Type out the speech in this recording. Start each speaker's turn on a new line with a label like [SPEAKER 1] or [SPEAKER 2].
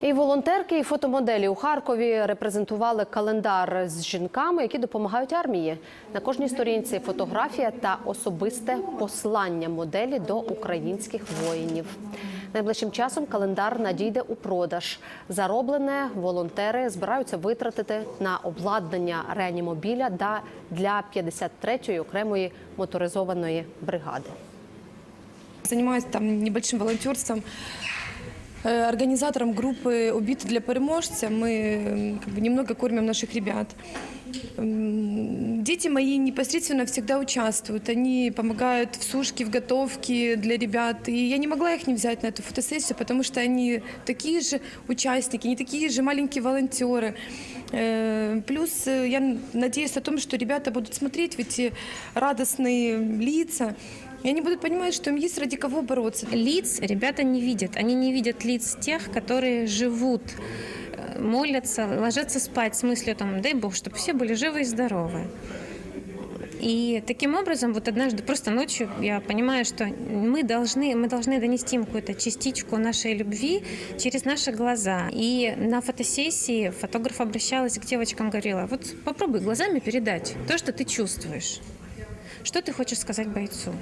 [SPEAKER 1] І волонтерки, і фотомоделі у Харкові репрезентували календар з жінками, які допомагають армії. На кожній сторінці фотографія та особисте послання моделі до українських воїнів. Найближчим часом календар надійде у продаж. Зароблене волонтери збираються витратити на обладнання реанімобіля да- для 53-ї окремої моторизованої бригади.
[SPEAKER 2] Занимаюсь там небольшим волонтерством. Э, Организатором группы «Убиты для переможця» мы м, как бы, немного кормим наших ребят. М, Дети мои непосредственно всегда участвуют. Они помогают в сушке, в готовке для ребят. И я не могла их не взять на эту фотосессию, потому что они такие же участники, не такие же маленькие волонтеры. Э, Плюс э, я надеюсь о том, что ребята будут смотреть в эти радостные лица, и они будут понимать, что им есть ради кого бороться.
[SPEAKER 3] Лиц ребята не видят. Они не видят лиц тех, которые живут, э, молятся, ложатся спать с мыслью, там, дай Бог, чтобы все были живы и здоровы. И таким образом, вот однажды, просто ночью, я понимаю, что мы должны, мы должны донести им какую-то частичку нашей любви через наши глаза. И на фотосессии фотограф обращалась к девочкам, говорила, вот попробуй глазами передать то, что ты чувствуешь. Что ты хочешь сказать бойцу?